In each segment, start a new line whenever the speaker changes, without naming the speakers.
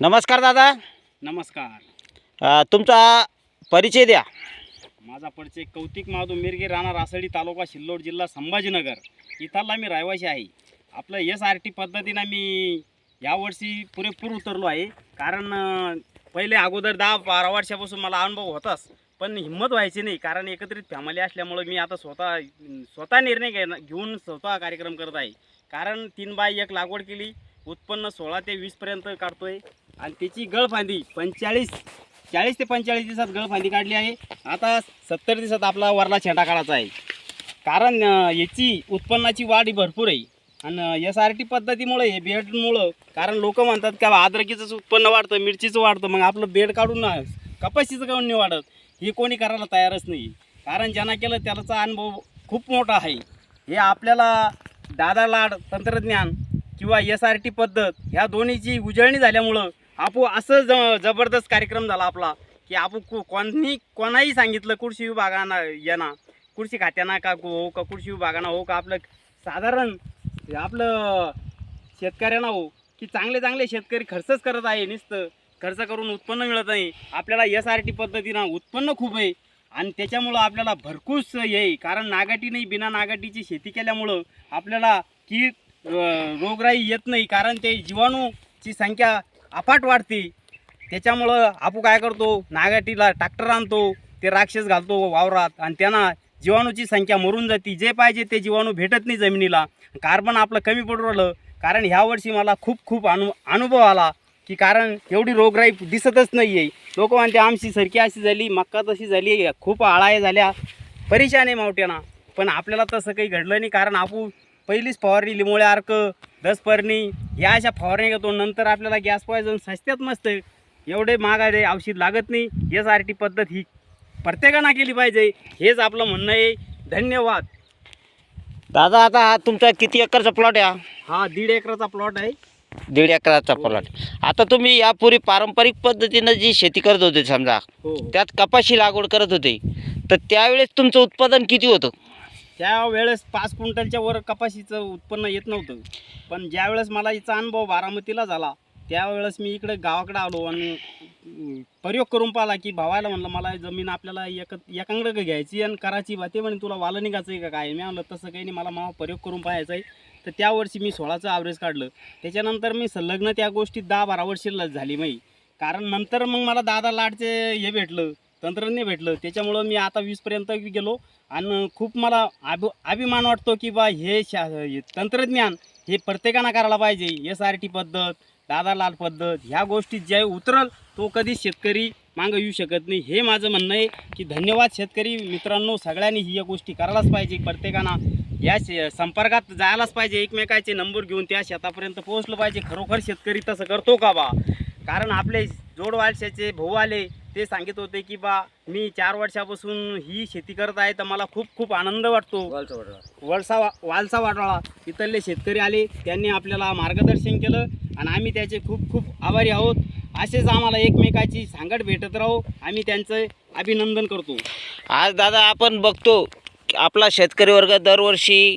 नमस्कार दादा.
नमस्कार.
अ, तुमचा परिचय द्या.
माझा परिचय कौतिक महादेव मिरगे राहणार आसळी तालुका सिल्लोड जिल्हा संभाजीनगर. इथला मी रहिवासी आहे. आपलं एस आर टी पद्धतीनं मी यावर्षी पुरेपूर उतरलो आहे. कारण अं, पहिले अगोदर दहा बारा वर्षापासून मला अनुभव होताच. पण हिंमत व्हायची नाही. कारण एकत्रित फॅमिली असल्यामुळं मी आता स्वतः स्वतः निर्णय घे घेऊन स्वतः कार्यक्रम करत आहे. कारण तीन बाय एक लागवड केली. उत्पन्न सोळा ते वीसपर्यंत काढतोय. आणि त्याची गळफांदी पंचेचाळीस चाळीस ते पंचेचाळीस दिवसात गळफांदी काढली आहे. आता सत्तर दिवसात आपला वरला छेटा काढायचा आहे. कारण याची उत्पन्नाची वाढ ही भरपूर आहे. आणि एस आर टी पद्धतीमुळे हे बेडमुळं कारण लोक म्हणतात का अद्रकीचंच उत्पन्न वाढतं मिरचीचं वाढतं मग आपलं बेड काढून ना कपाशीचं काढून नाही वाढत. हे कोणी करायला तयारच नाही. कारण ज्यांना केलं त्याचा अनुभव खूप मोठा आहे. हे आपल्याला दादा लाड तंत्रज्ञान किंवा एस आर टी पद्धत ह्या दोन्हीची उजळणी झाल्यामुळं आपू असं ज जबरदस्त कार्यक्रम झाला आपला की आपू को कोणी कोणाही सांगितलं कृषी विभागानं यांना कृषी खात्याना का हो का कृषी विभागानं हो का आपलं साधारण आपलं शेतकऱ्यांना हो की चांगले चांगले शेतकरी खर्चच करत आहे नुसतं खर्च करून उत्पन्न मिळत नाही. आपल्याला एस आर टी पद्धतीनं उत्पन्न खूप आहे. आणि त्याच्यामुळं आपल्याला भरपूर हे आहे. कारण नागाटी नाही बिना नागाटीची शेती केल्यामुळं आपल्याला कीड रोगराई येत नाही. कारण ते जीवाणूची संख्या अफाट वाढते. त्याच्यामुळं आपण काय करतो? नागाटीला ट्रॅक्टर आणतो. ते राक्षस घालतो वावरात आणि त्यांना जीवाणूची संख्या मरून जाते. जे पाहिजे ते जीवाणू भेटत नाही जमिनीला. कार्बन आपलं कमी पडू राहिलं. कारण ह्या वर्षी मला खूप खूप अनु अनुभव आला की कारण एवढी रोगराई दिसतच नाही आहे लोक म्हणते आमची सरकी अशी झाली मक्का तशी झाली खूप आळाया झाल्या. परेशान आहे मावट्याना. पण आपल्याला तसं काही घडलं नाही. कारण आपण पहिलीच फवारणी लिमोळ्या अर्क दस परणी या अशा फवारणी घेतो नंतर आपल्याला गॅस पॉयझन सस्त्यात मस्त. एवढे महागाडे औषध लागत नाही. एस आर टी पद्धत ही प्रत्येकानं केली पाहिजे. हेच आपलं म्हणणं आहे. धन्यवाद.
दादा आता हा तुमचा किती एकरचा प्लॉट आहे हा?
हा दीड एकराचा प्लॉट आहे.
दीड एकराचा प्लॉट आता तुम्ही यापूर्वी पारंपरिक पद्धतीनं जी शेती करत होते समजा
हो.
त्यात कपाशी लागवड करत होते. तर त्यावेळेस तुमचं उत्पादन किती होतं?
त्यावेळेस पाच क्विंटलच्या वर कपाशीचं उत्पन्न येत नव्हतं. पण ज्यावेळेस मला याचा अनुभव बारामतीला झाला त्यावेळेस मी इकडे गावाकडे आलो आणि प्रयोग करून पाहिला की भावायला म्हणलं मला जमीन आपल्याला एक एकांकडं घ्यायची आणि करायची बा ते म्हणे तुला वालं निघायचं आहे का काय? मी म्हणलं तसं काही नाही मला मावा प्रयोग करून पाहायचा आहे. तर त्या वर्षी मी सोळाचं ॲव्हरेज काढलं. त्याच्यानंतर मी संलग्न त्या गोष्टीत दहा बारा वर्ष झाली माही कारण नंतर मग मला दादा लाडचे हे भेटलं. तंत्रज्ञ भेटलं. त्याच्यामुळं मी आता वीसपर्यंत गेलो. आणि खूप मला अभि अभिमान वाटतो की बा हे शा हे तंत्रज्ञान हे प्रत्येकानं करायला पाहिजे. एस आर टी पद्धत दादालाल पद्धत ह्या गोष्टीत ज्या उतरल तो कधी शेतकरी मागं येऊ शकत नाही. हे माझं म्हणणं आहे की धन्यवाद शेतकरी मित्रांनो सगळ्यांनी ही या गोष्टी करायलाच पाहिजे प्रत्येकानं या शे संपर्कात जायलाच पाहिजे एकमेकाचे नंबर घेऊन त्या शेतापर्यंत पोहोचलं पाहिजे. खरोखर शेतकरी तसं करतो का बा? कारण आपले जोडवालशाचे भाऊ आले ते सांगित होते की बा मी चार वर्षापासून ही शेती करत आहे तर मला खूप खूप आनंद वाटतो. वळसा वा वालसा वाटाळा इथले शेतकरी आले त्यांनी आपल्याला मार्गदर्शन केलं आणि आम्ही त्याचे खूप खूप आभारी आहोत. असेच आम्हाला एकमेकाची सांगड भेटत राहू. आम्ही त्यांचं अभिनंदन करतो.
आज दादा आपण बघतो आपला शेतकरी वर्ग दरवर्षी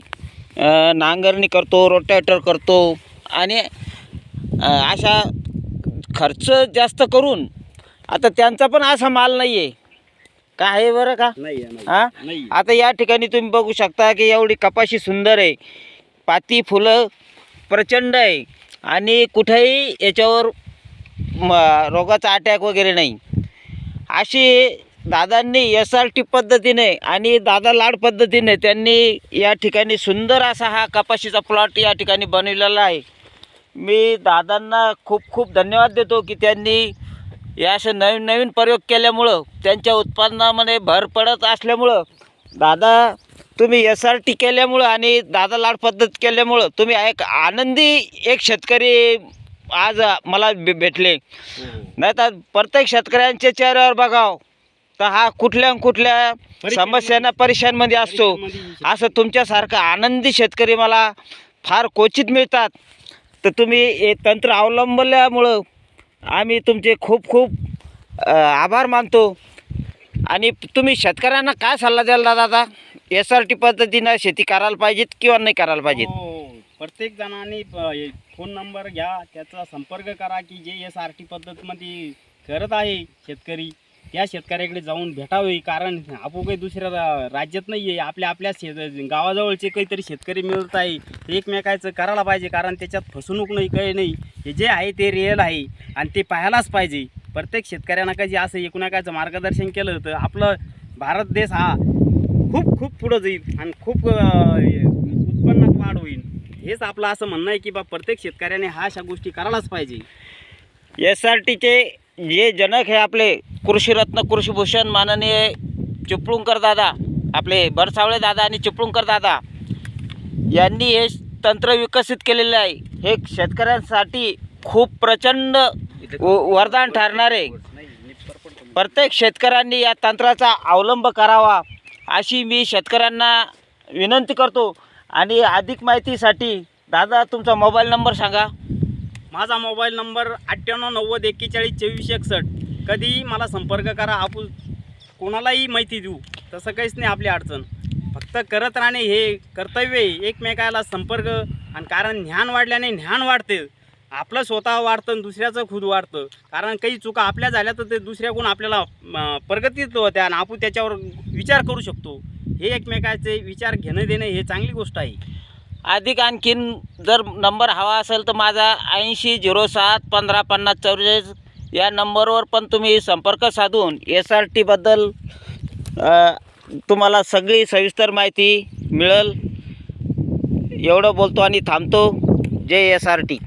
नांगरणी करतो रोटॅटर करतो आणि अशा खर्च जास्त करून आता त्यांचा पण असा माल नाही आहे का आहे बरं का?
नाही
हा?
नाही
आता या ठिकाणी तुम्ही बघू शकता की एवढी कपाशी सुंदर आहे. पाती फुलं प्रचंड आहे. आणि कुठेही याच्यावर म रोगाचा अटॅक वगैरे नाही. अशी दादांनी एस आर टी पद्धतीने आणि दादा लाड पद्धतीने त्यांनी या ठिकाणी सुंदर असा हा कपाशीचा प्लॉट या ठिकाणी बनवलेला आहे. मी दादांना खूप खूप धन्यवाद देतो की त्यांनी या असे नवीन नवीन प्रयोग केल्यामुळं त्यांच्या उत्पन्नामध्ये भर पडत असल्यामुळं दादा तुम्ही एस आर टी केल्यामुळं आणि दादा लाड पद्धत केल्यामुळं तुम्ही एक आनंदी एक शेतकरी आज मला भे भेटले. नाही तर प्रत्येक शेतकऱ्यांच्या चेहऱ्यावर बघाव. तर हा कुठल्या कुठल्या समस्यांना परेशानमध्ये असतो. असं तुमच्यासारखं आनंदी शेतकरी मला फार क्वचित मिळतात. तर तुम्ही हे तंत्र अवलंबल्यामुळं आम्ही तुमचे खूप खूप आभार मानतो. आणि तुम्ही शेतकऱ्यांना काय सल्ला द्याल दादा? आता एस आर टी पद्धतीनं शेती करायला पाहिजेत किंवा नाही करायला पाहिजेत?
हो प्रत्येक जणांनी प- फोन नंबर घ्या त्याचा संपर्क करा की जे एस आर टी पद्धतीमध्ये करत आहे शेतकरी त्या शेतकऱ्याकडे जाऊन भेटावे. कारण आपण काही दुसऱ्या रा- राज्यात नाही आहे आपल्या आपल्या शेत गावाजवळचे काहीतरी शेतकरी मिळत आहे. ते एकमेकाचं करायला पाहिजे कारण त्याच्यात फसवणूक नाही काही नाही. हे जे आहे ते रिअल आहे. आणि ते पाहायलाच पाहिजे. प्रत्येक शेतकऱ्यांना काही असं एकूणाकाचं मार्गदर्शन केलं तर आपलं भारत देश हा खूप खूप पुढं जाईल आणि खूप उत्पन्नात वाढ होईल. हेच आपलं असं म्हणणं आहे की बा प्रत्येक शेतकऱ्याने हा अशा गोष्टी करायलाच पाहिजे.
एस आर टीचे जे जनक हे आपले कृषीरत्न कृषीभूषण माननीय चिपळूणकर दादा आपले बरसावळे दादा आणि चिपळूणकर दादा यांनी हे तंत्र विकसित केलेले आहे. हे शेतकऱ्यांसाठी खूप प्रचंड व- वरदान ठरणार आहे. प्रत्येक शेतकऱ्यांनी या तंत्राचा अवलंब करावा अशी मी शेतकऱ्यांना विनंती करतो. आणि अधिक माहितीसाठी दादा तुमचा मोबाईल नंबर सांगा.
माझा मोबाईल नंबर अठ्ठ्याण्णव नव्वद एक्केचाळीस चोवीस एकसष्ट. कधीही मला संपर्क करा आपण कोणालाही माहिती देऊ. तसं काहीच नाही आपली अडचण. फक्त करत राहणे हे कर्तव्य आहे. एकमेकाला संपर्क आणि कारण ज्ञान वाढल्याने ज्ञान वाढते. आपलं स्वतः वाढतं आणि दुसऱ्याचं खुद वाढतं. कारण काही चुका आपल्या झाल्या तर ते दुसऱ्याकडून आपल्याला प्रगतीत होत्या आणि आपण त्याच्यावर विचार करू शकतो. हे एकमेकाचे विचार घेणं देणं हे चांगली गोष्ट आहे.
अधिक आणखीन जर नंबर हवा असेल तर माझा ऐंशी झिरो सात पंधरा पन्नास चौवेचाळीस या नंबरवर पण तुम्ही संपर्क साधून एस आर टीबद्दल तुम्हाला सगळी सविस्तर माहिती मिळेल. एवढं बोलतो आणि थांबतो. जय एस आर टी